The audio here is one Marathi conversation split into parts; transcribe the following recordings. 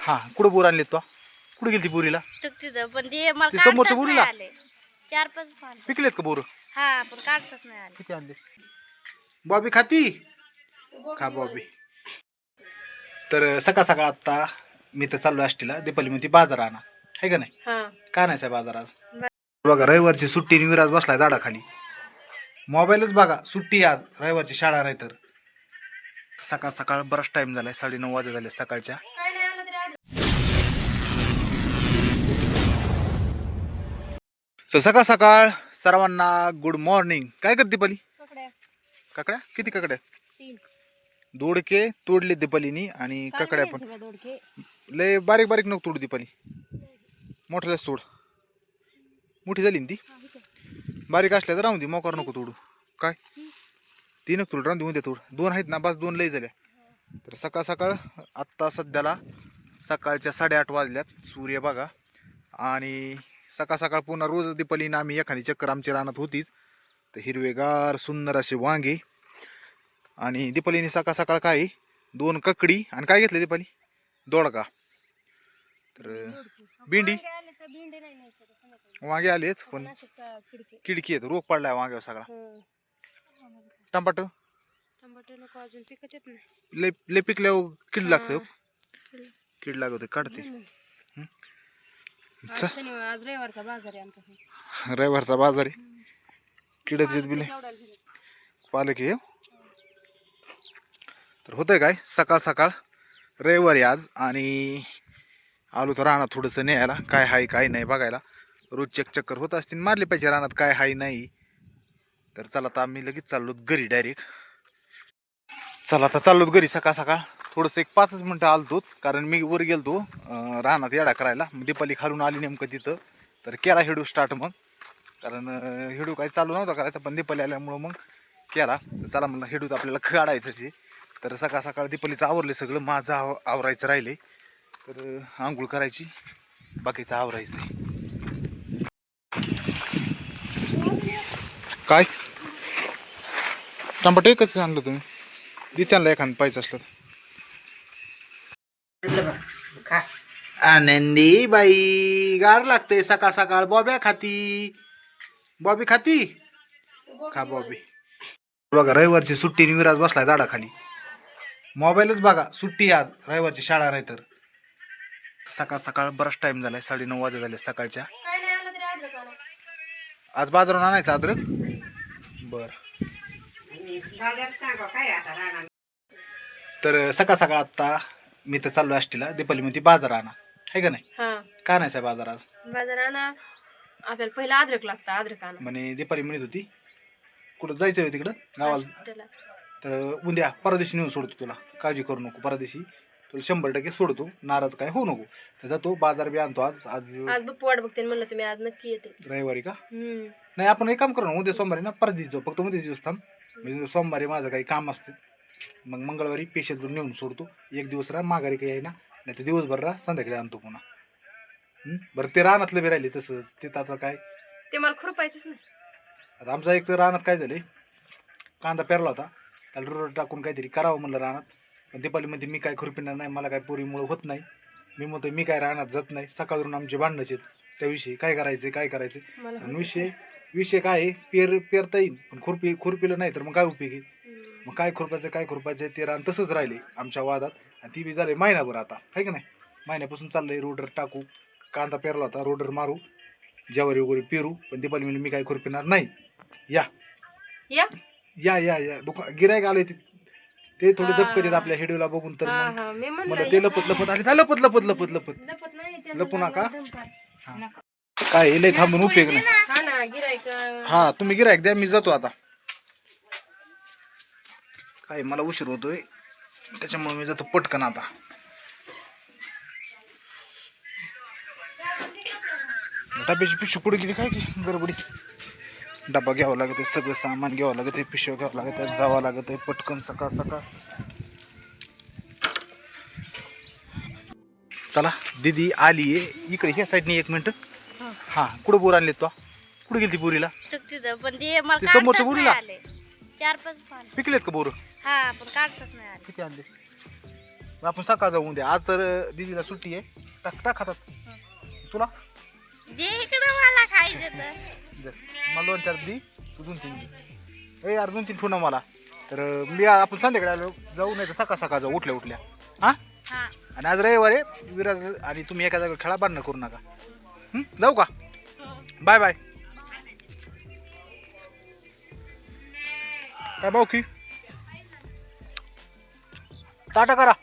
हा कुठं बोर आणली तो? कुठे गेली ती बोरीला? टुक तिथं पण ते मला ते समोरच्या काढताच बोरीला? नाही आले. चार पाच आले. पिकलेत का बोर? हा पण काढताच नाही आले. किती आणले? बॉबी खाती? खा बॉबी. तर सकाळ सकाळ आत्ता मी तर चाललो आष्टीला. दीपाली म्हणते बाजार आणा. आहे का नाही? हा. का नाही साहेब बाजार आज? बघा रविवारची सुट्टी आणि विराज बसलाय झाडाखाली. मोबाईलच बघा सुट्टी आज. रविवारची शाळा नाही तर. सकाळ सकाळ बराच टाइम झालाय साडेनऊ वाजे झाले सकाळच्या. तर सकाळ सकाळ सर्वांना गुड मॉर्निंग काय करते दीपाली? काकड्या. किती काकड्या? दोडके तोडले दीपालीनी आणि काकड्या पण. लय बारीक बारीक नको तोड दीपाली. मोठ्यालाच तोड. मोठी झाली ना ती? बारीक असल्या तर राहून दे मोकार नको तोडू. काय? तीन तोड राहून दे उद्या तोड. दोन आहेत ना बस दोन लय झाल्या. तर सकाळ सकाळ आत्ता सध्याला सकाळच्या साडेआठ वाजल्यात सूर्य बघा. आणि सकाळ सकाळ पुन्हा रोज दीपालीनं आम्ही एखादी चक्कर आमची रानात होतीच. तर हिरवेगार सुंदर असे वांगे. आणि दीपालीने सकाळ सकाळ काय दोन ककडी. आणि काय घेतलं दीपाली? दोडका. तर भेंडी. वांगे आलेत पण किडकी आहेत. रोग पडलाय वांग्यावर सगळा. नाही. लय लय पिकल्यावर किड लागते. कीड. लागत काढते आज शनिवार आज रविवारचा बाजार आहे आमचा. रविवारचा बाजार आहे. किडत येत बिले. पालक हो. तर होतंय काय? सकाळ सकाळ रविवारी आज आणि आलो तर रानात थोडंसं न्यायला. काय हाय काय नाही बघायला. रोज चेक चक्कर होत असतील मारले पाहिजे रानात. काय हाय नाही. तर चला आता आम्ही लगेच चाललो घरी डायरेक्ट चला आता चाललो घरी सकाळ सकाळ. थोडंसं एक पाचच मिनटं आलतो कारण मी वर गेलतो राहणार येडा करायला. मग दीपाली खालून आली नेमकं तिथं. तर केला हेडू स्टार्ट मग. कारण हिडू हेडू काही चालू नव्हता करायचा पण दीपाली आल्यामुळं मग केला. तर चला म्हणलं हेडूत आपल्याला काढायचंच तर सकाळ सकाळ दीपालीचं आवरले सगळं माझं आव आवरायचं राहिले तर आंघोळ करायची. बाकीचं आवरायचं आहे काय? टमाटे कसं आणलं तुम्ही? दे एखादं पाहिजे असलं आनंदी बाई गार लागते सकाळ सकाळ. बॉब्या खाती. बॉबी खाती? खा बॉबी. बघा रविवारची सुट्टी विराज बसलाय झाडाखाली. मोबाईलच बघा सुट्टी आज. रविवारची शाळा नाही तर. सकाळ सकाळ बराच टाइम झालाय. साडेनऊ वाजे झाले सकाळच्या. आज बाजारून आणायचं अद्रक बर. तर सकाळ सकाळ आत्ता मी तर चाललो आष्टीला. दीपाली म्हणते बाजार आणा. आहे का नाही? हा. का नाही साहेब बाजार आज? आपल्याला पहिला अद्रक लागतं अद्रक आणा. म्हणे दीपाली म्हणत होती कुठं जायचं आहे तिकडं? गावाला. त्याला तर उद्या परदेशी नेऊन सोडतो तुला. काळजी करू नको परदेशी. तुला शंभर टक्के सोडतो. नाराज काय होऊ नको. तर जातो बाजार बी आणतो आज. आज आज वाट बघते म्हणलं तुम्ही आज नक्की येते. रविवारी का? हम्म. नाही आपण एक काम करू ना उद्या सोमवारी ना परदेशी जाऊ. फक्त उद्या दिवस थांब म्हणजे सोमवारी माझं काही काम असते. मग मंगळवारी पेशंट नेऊन सोडतो. एक दिवस राहा माघारी काही ना. नाही तर दिवसभर राहा संध्याकाळी आणतो पुन्हा. हं? बरं ते रानातलं बी राहिले तसंच. ते आता काय? ते मला खुरपायचंच नाही. आता आमचा एक तर रानात काय झाले कांदा पेरला होता. त्याला रोड टाकून काहीतरी करावं म्हणलं रानात. पण दीपाली म्हणते मी काय खुरपिणार नाही मला काय पोरीमुळं होत नाही. मी म्हणतो मी काय रानात जात नाही. सकाळवरून आमचे भांडणच आहेत. त्याविषयी काय करायचे काय करायचे मला आणि विषय विषय काय आहे? पेर पेरता येईल. पण खुरपी खुरपिलं नाही तर मग काय उपयोग आहे? हम्म. मग काय खुरपायचं काय खुरपायचं ते रान तसंच राहिले आमच्या वादात. आणि ती बी झाले महिनाभर आता आहे का नाही? महिन्यापासून चाललंय रोडर टाकू कांदा पेरला होता रोडर मारू ज्वारी वगैरे पेरू पण दीपाली म्हणली मी काय खुरपिणार नाही. या. या? या या या. दुकान गिरायक आले ते ते थोडे हा. दबकत आपल्या हेडूला बघून तर हा मग. हा. मी मला ते लपत लपत आले "हा, लपत लपत लपत लपत. लपत नाही त्यांना लपू नका. लागलं दम पाय. काय हे लय थांबून उपयोग नाही? हा ना गिरायक हा तुम्ही गिरायक द्या मी जातो आता. काय मला उशीर होतोय. त्याच्यामुळे मी जातो पटकन आता. डब्याची पिशवी कुठे गेली काय की गडबडीत डबा घ्यावा लागत आहे सगळं सामान घ्यावं लागत आहे पिशव्या घ्यावं लागत आहे जावं लागत आहे पटकन सकाळ सकाळ. चला दीदी आली आहे. इकडे ह्या साईडने एक मिनिट. हा. कुठं बोर आणले तो? कुठे गेली ती बोरीला? पण समोरच्या बोरीला? चार पाच पिकलेत का बोर? हा पण काढताच नाही आले. किती आणले? आपण सकाळ जाऊन द्या आज तर दिदीला सुट्टी आहे. टाक टाक खातात तुला? दे इकडं मला खायचं तर. दे. मला दोन चार दी. तू दोन तीन दी. ए यार दोन तीन ठेवू ना मला. तर मी आ- आपण संध्याकाळी आलो. जाऊ नाही तर सकाळ सकाळ जाऊ. उठल्या उठल्या. हां? हा. आणि आज रविवार आहे. विराज आणि तुम्ही एका जागेवर खेळा बांधणं करू नका. हं? जाऊ का? Bye bye. काय भाऊ की? टाटा करा.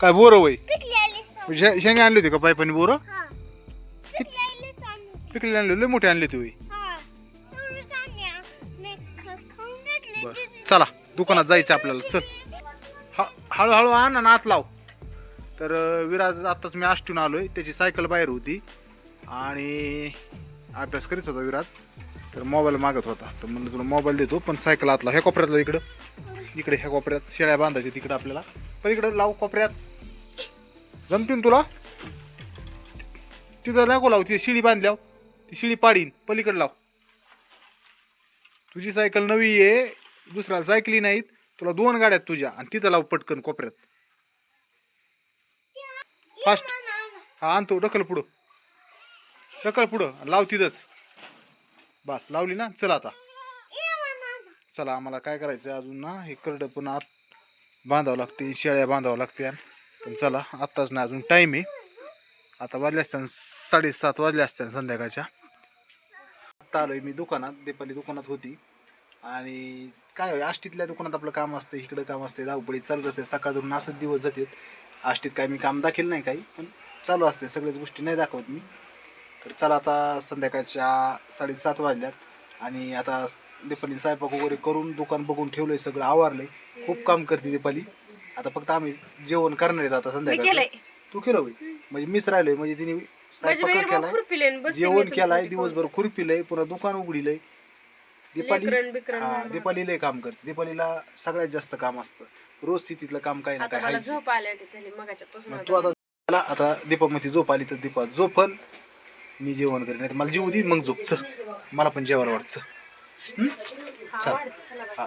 काय बोर वय? शेणी आणली होती का पायपानी बोर? पिकले आणले लय मोठे आणले तुम्ही बर. चला दुकानात जायचं आपल्याला. चल. ह हळूहळू आण आणि आत लाव. तर विराज आत्ताच मी आष्टून आलोय. त्याची सायकल बाहेर होती. आणि अभ्यास करीत होता विराज. तर मोबाईल मागत होता. तर म्हणलं तुला मोबाईल देतो पण सायकल आतला. ह्या कोपऱ्यातला इकडं. इकडे ह्या कोपऱ्यात शेळ्या बांधायच्या तिकडं आपल्याला. पण इकडं लाव कोपऱ्यात. जमतीन तुला? तिथं नको लावू ती शिडी बांधल्याव ती शिडी पाडीन पलीकडे लाव. तुझी सायकल नवी आहे दुसरा सायकली नाहीत तुला दोन गाड्या आहेत तुझ्या आणि तिथं लाव पटकन कोपऱ्यात. फास्ट हा आणतो ढकल पुढं. ढकल पुढं आणि लाव तिथंच. बस लावली ना चला आता. चला आम्हाला काय करायचं अजून ना हे करडं पण आत बांधावं लागते शेळ्या बांधावं लागते. पण चला आत्ताच नाही अजून टाईम आहे. आता वाजले असताना साडेसात वाजले असत्या संध्याकाळच्या. आत्ता आलो मी दुकानात देपाली दुकानात होती. आणि काय आष्टीतल्या दुकानात आपलं काम असतं इकडं काम असते धावपळी चालू असते सकाळ धरून असंच दिवस जातात आष्टीत काय मी काम दाखल नाही काही पण चालू असते सगळ्याच गोष्टी नाही दाखवत मी. तर चला आता संध्याकाळच्या साडेसात वाजल्यात. आणि आता दीपाली स्वयंपाक वगैरे करून दुकान बघून ठेवलं आहे सगळं आवरलंय. खूप काम करते दीपाली. आता फक्त आम्ही जेवण करणार आहेत आता मी संध्याकाळी केलंय. तू केलं होय? म्हणजे मिस राहिलोय म्हणजे तिने म्हणजे स्वयंपाक केलाय. खुरपिले जेवण केलाय दिवसभर खुरपिलंय पुन्हा दुकान उघडीलंय. दीपाली बिकरं हा. दीपाली लय काम करते. दीपालीला सगळ्यात जास्त काम असतं. रोज ती तिथलं काम काय ना आता काय मला हायच. झोप आल्या झाली मगाच्या पासून मग तू आता मला आता दीपा मध्ये झोप आली तर दीपा झोपल. मी जेवण करेन. नाही मला जेवू दे मग झोप. चल मला पण जेवायला वाटचं हं? चल. हा.